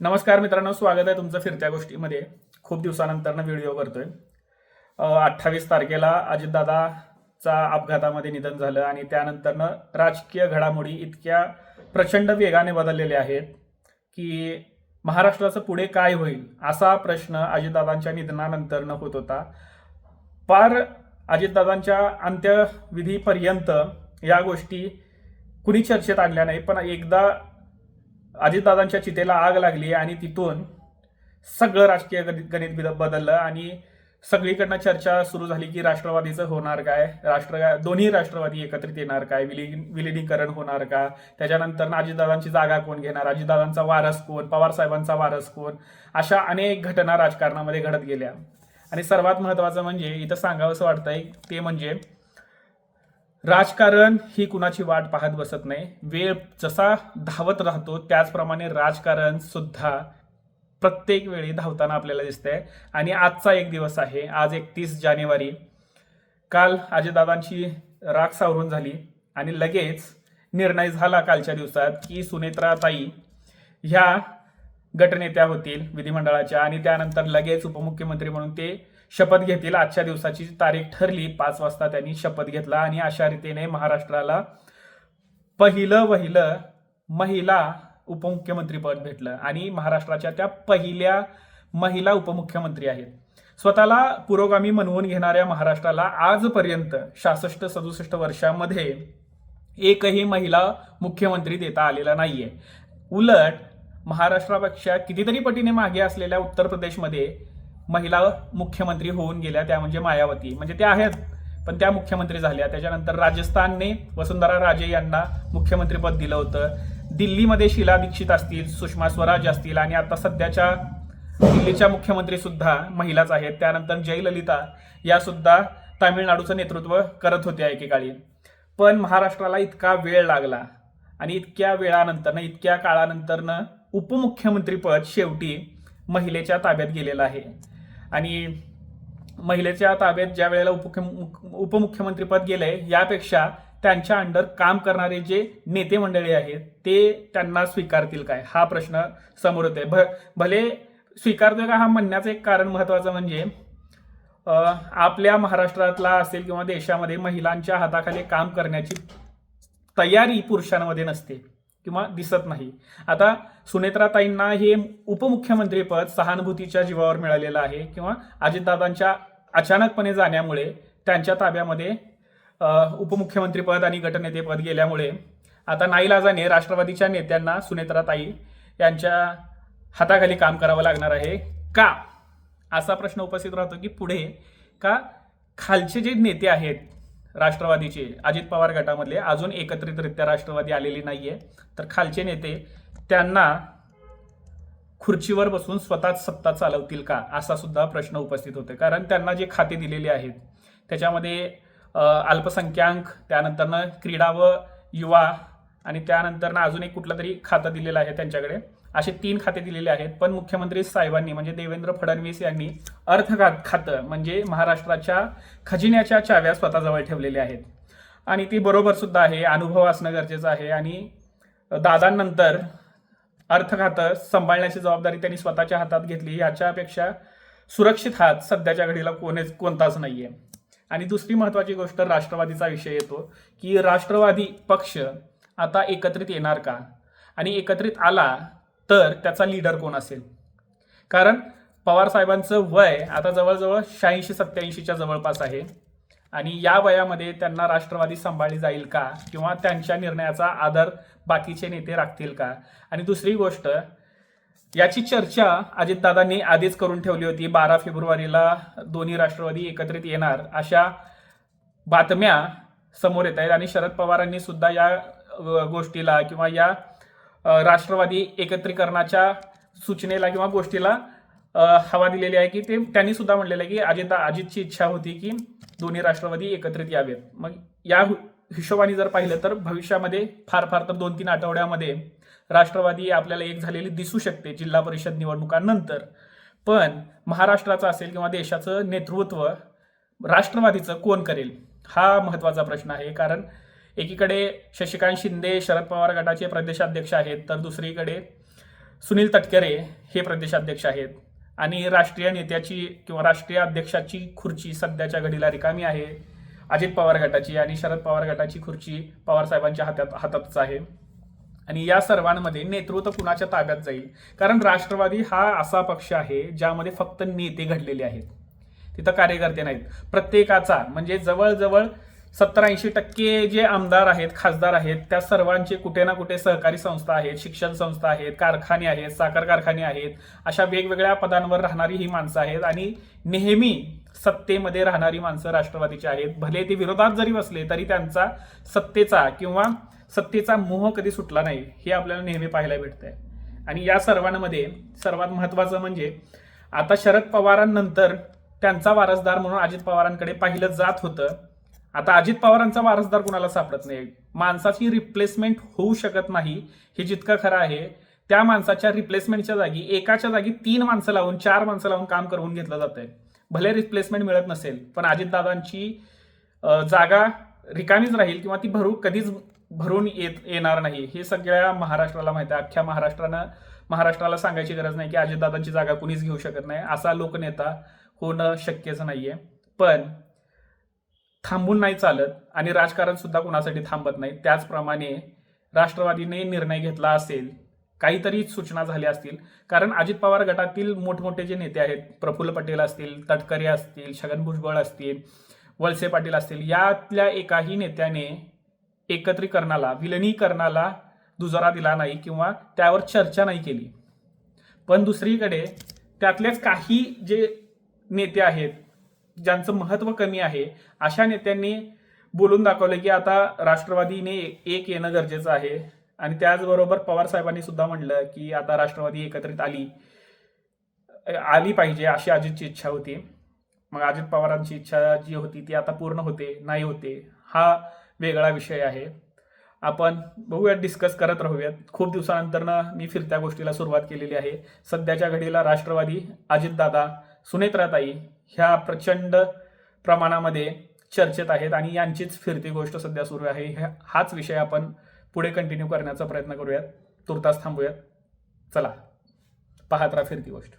नमस्कार मित्रांनो स्वागत आहे तुमचं फिरत्या गोष्टीमध्ये. खूप दिवसानंतर व्हिडिओ करतोय अठ्ठावीस तारखेला अजितदादाचा अपघातामध्ये निधन झालं आणि त्यानंतरनं राजकीय घडामोडी इतक्या प्रचंड वेगाने बदललेल्या आहेत की महाराष्ट्राचं पुढे काय होईल असा प्रश्न अजितदादांच्या निधनानंतरनं होत होता. पार अजितदादांच्या अंत्यविधीपर्यंत या गोष्टी कुणी चर्चेत आणल्या नाही पण एकदा अजितदादांच्या चितेला आग लागली आणि तिथून सगळं राजकीय गणित गणित बदललं आणि सगळीकडनं चर्चा सुरू झाली की राष्ट्रवादीचं होणार काय? राष्ट्र दोन्ही राष्ट्रवादी एकत्रित येणार काय? विलीन विलिनीकरण होणार का? त्याच्यानंतर अजितदादांची जागा कोण घेणार? अजितदादांचा वारस कोण? पवार साहेबांचा वारस कोण? अशा अनेक घटना राजकारणामध्ये घडत गेल्या. आणि सर्वात महत्वाचं म्हणजे इथं सांगावंसं वाटतंय ते म्हणजे राजकारण ही कुणाची वाट पाहत बसत नाही. वेळ जसा धावत राहतो त्याचप्रमाणे राजकारण सुद्धा प्रत्येक वेळी धावताना आपल्याला दिसतंय. आणि आजचा एक दिवस आहे. आज एकतीस जानेवारी. काल अजयदादांची राख सावरून झाली आणि लगेच निर्णय झाला कालच्या दिवसात की सुनेत्राताई ह्या गटनेत्या होतील विधिमंडळाच्या. आणि त्यानंतर लगेच उपमुख्यमंत्री म्हणून ते शपथ घेतील. आजच्या दिवसाची तारीख ठरली. पाच वाजता त्यांनी शपथ घेतला आणि अशा रीतीने महाराष्ट्राला पहिलं वहिलं महिला उपमुख्यमंत्रीपद भेटलं आणि महाराष्ट्राच्या त्या पहिल्या महिला उपमुख्यमंत्री आहेत. स्वतःला पुरोगामी म्हणवून घेणाऱ्या महाराष्ट्राला आजपर्यंत सहासष्ट सदुसष्ट वर्षामध्ये एकही महिला मुख्यमंत्री देता आलेला नाहीये. उलट महाराष्ट्रापेक्षा कितीतरी पटीने मागे असलेल्या उत्तर प्रदेशमध्ये महिला मुख्यमंत्री होऊन गेल्या त्या म्हणजे मायावती. म्हणजे त्या आहेत पण त्या मुख्यमंत्री झाल्या. त्याच्यानंतर राजस्थानने वसुंधरा राजे यांना मुख्यमंत्रीपद दिलं होतं. दिल्लीमध्ये शीला दीक्षित असतील सुषमा स्वराज असतील आणि आता सध्याच्या दिल्लीच्या मुख्यमंत्री सुद्धा महिलाच आहेत. त्यानंतर जयललिता या सुद्धा तामिळनाडूचं नेतृत्व करत होत्या एकेकाळी. पण महाराष्ट्राला इतका वेळ लागला आणि इतक्या वेळानंतरनं इतक्या काळानंतरनं उपमुख्यमंत्रीपद शेवटी महिलेच्या ताब्यात गेलेलं आहे. आणि महिलेच्या ताब्यात ज्या वेळेला उपमुख्य उपमुख्यमंत्रीपद गेलंय यापेक्षा त्यांच्या अंडर काम करणारे जे नेते मंडळी आहेत ते त्यांना स्वीकारतील काय? हा प्रश्न समोर येतोय. भ भले स्वीकारतोय का? हा म्हणण्याचं एक कारण महत्वाचं म्हणजे आपल्या महाराष्ट्रातला असेल किंवा देशामध्ये महिलांच्या हाताखाली काम करण्याची तयारी पुरुषांमध्ये नसते. किंवा दिसत नाही. आता सुनेत्राताईंना हे उपमुख्यमंत्रीपद सहानुभूतीच्या जीवावर मिळालेलं आहे किंवा अजितदादांच्या अचानकपणे जाण्यामुळे त्यांच्या ताब्यामध्ये उपमुख्यमंत्रीपद आणि गटनेतेपद गेल्यामुळे आता नाईलाजाने राष्ट्रवादीच्या नेत्यांना सुनेत्राताई यांच्या हाताखाली काम करावं लागणार आहे का? असा प्रश्न उपस्थित राहतो की पुढे का खालचे जे नेते आहेत राष्ट्रवादीचे अजित पवार गटामधले अजून एकत्रितरित्या राष्ट्रवादी आलेली नाही आहे तर खालचे नेते त्यांना खुर्चीवर बसून स्वतःच सत्ता चालवतील का असा सुद्धा प्रश्न उपस्थित होते. कारण त्यांना जे खाते दिलेले आहेत त्याच्यामध्ये अल्पसंख्याक त्यानंतरनं क्रीडा व युवा आणि त्यानंतरनं अजून एक कुठलं तरी खातं दिलेलं आहे त्यांच्याकडे. असे तीन खाते दिलेले आहेत. पण मुख्यमंत्री साहेबांनी म्हणजे देवेंद्र फडणवीस यांनी अर्थ खातं म्हणजे महाराष्ट्राच्या खजिन्याच्या चाव्या स्वतःजवळ ठेवलेल्या आहेत. आणि ती बरोबर सुद्धा आहे अनुभव असणं गरजेचं आहे. आणि दादांनंतर अर्थ खातं सांभाळण्याची जबाबदारी त्यांनी स्वतःच्या हातात घेतली. याच्यापेक्षा सुरक्षित हात सध्याच्या घडीला कोणीच कोणताच नाही आहे आणि दुसरी महत्त्वाची गोष्ट राष्ट्रवादीचा विषय येतो की राष्ट्रवादी पक्ष आता एकत्रित येणार का? आणि एकत्रित आला तर त्याचा लीडर कोण असेल? कारण पवार साहेबांचं वय आता जवळजवळ शहाऐंशी सत्याऐंशीच्या जवळपास आहे. आणि या वयामध्ये त्यांना राष्ट्रवादी सांभाळली जाईल का? किंवा त्यांच्या निर्णयाचा आदर बाकीचे नेते राखतील का? आणि दुसरी गोष्ट याची चर्चा अजितदादांनी आधीच करून ठेवली होती. बारा फेब्रुवारीला दोन्ही राष्ट्रवादी एकत्रित येणार अशा बातम्या समोर येत आहेत. आणि शरद पवारांनी सुद्धा या गोष्टीला किंवा या राष्ट्रवादी एकत्रीकरणाच्या सूचनेला किंवा गोष्टीला हवा दिलेली आहे की ते त्यांनी सुद्धा म्हणलेलं आहे की अजित अजितची इच्छा होती की दोन्ही राष्ट्रवादी एकत्रित यावेत. मग या हु- हिशोबाने जर पाहिलं तर भविष्यामध्ये फार फार तर दोन तीन आठवड्यामध्ये राष्ट्रवादी आपल्याला एक झालेली दिसू शकते जिल्हा परिषद निवडणुकांनंतर. पण महाराष्ट्राचं असेल किंवा देशाचं नेतृत्व राष्ट्रवादीचं कोण करेल? हा महत्त्वाचा प्रश्न आहे. कारण एकीकडे शशिकांत शिंदे शरद पवार गटाचे प्रदेशाध्यक्ष आहेत तर दुसरीकडे सुनील तटकरे हे प्रदेशाध्यक्ष आहेत. आणि राष्ट्रीय नेत्याची किंवा राष्ट्रीय अध्यक्षाची खुर्ची सध्याच्या घडीला रिकामी आहे. अजित पवार गटाची आणि शरद पवार गटाची खुर्ची पवार साहेबांच्या हातात हातातच आहे. आणि या सर्वांमध्ये नेतृत्व कुणाच्या ताब्यात जाईल? कारण राष्ट्रवादी हा असा पक्ष आहे ज्यामध्ये फक्त नेते घडलेले आहेत. तिथं कार्यकर्ते नाहीत. प्रत्येकाचा म्हणजे जवळजवळ सत्तर ऐंशी टक्के जे आमदार आहेत खासदार आहेत त्या सर्वांचे कुठे ना कुठे सहकारी संस्था आहेत शिक्षण संस्था आहेत कारखाने आहेत साखर कारखाने आहेत अशा वेगवेगळ्या पदांवर राहणारी ही माणसं आहेत आणि नेहमी सत्तेमध्ये राहणारी माणसं राष्ट्रवादीची आहेत. भले ते विरोधात जरी बसले तरी त्यांचा सत्तेचा किंवा सत्तेचा मोह कधी सुटला नाही हे आपल्याला नेहमी पाहायला भेटतंय. आणि या सर्वांमध्ये सर्वात महत्वाचं म्हणजे आता शरद पवारांनंतर त्यांचा वारसदार म्हणून अजित पवारांकडे पाहिलं जात होतं. आता अजित पवारांचा वारसदार कुणाला सापडत नाही? माणसाची रिप्लेसमेंट होऊ शकत नाही हे जितकं खरं आहे त्या माणसाच्या रिप्लेसमेंटच्या जागी एकाच्या जागी तीन माणसं लावून चार माणसं लावून काम करून घेतलं जात आहे भले रिप्लेसमेंट मिळत नसेल पण अजितदादांची जागा रिकामीच राहील किंवा ती भरू कधीच भरून येत येणार नाही. हे सगळ्या महाराष्ट्राला माहिती आहे. अख्ख्या महाराष्ट्रानं महाराष्ट्राला सांगायची गरज नाही की अजितदादांची जागा कुणीच घेऊ शकत नाही. असा लोकनेता होणं शक्यच नाहीये. पण थांबून नाही चालत आणि राजकारण सुद्धा कुणासाठी थांबत नाही. त्याचप्रमाणे राष्ट्रवादीने निर्णय घेतला असेल काहीतरी सूचना झाल्या असतील. कारण अजित पवार गटातील मोठमोठे जे नेते आहेत प्रफुल्ल पटेल असतील तटकरे असतील छगन भुजबळ असतील वळसे पाटील असतील यातल्या एकाही नेत्याने एकत्रीकरणाला विलनीकरणाला दुजोरा दिला नाही किंवा त्यावर चर्चा नाही केली. पण दुसरीकडे त्यातलेच काही जे नेते आहेत ज्यांचं महत्त्व कमी आहे अशा नेत्यांनी बोलून दाखवलं की आता राष्ट्रवादीने एक येणं गरजेचं आहे. आणि त्याचबरोबर पवार साहेबांनी सुद्धा म्हणलं की आता राष्ट्रवादी एकत्रित आली आली पाहिजे अशी अजितची इच्छा होती. मग अजित पवारांची इच्छा जी होती ती आता पूर्ण होते नाही होते हा वेगळा विषय आहे. आपण बघूयात डिस्कस करत राहूयात. खूप दिवसानंतरनं मी फिरत्या गोष्टीला सुरुवात केलेली आहे. सध्याच्या घडीला राष्ट्रवादी अजितदादा सुनेत्राताई ह्या प्रचंड प्रमाणामध्ये चर्चेत आहेत आणि यांचीच फिरती गोष्ट सध्या सुरू आहे. ह्या- हाच विषय आपण पुढे कंटिन्यू करण्याचा प्रयत्न करूयात. तुर्तास थांबूयात. चला पाहत राहा फिरती गोष्ट.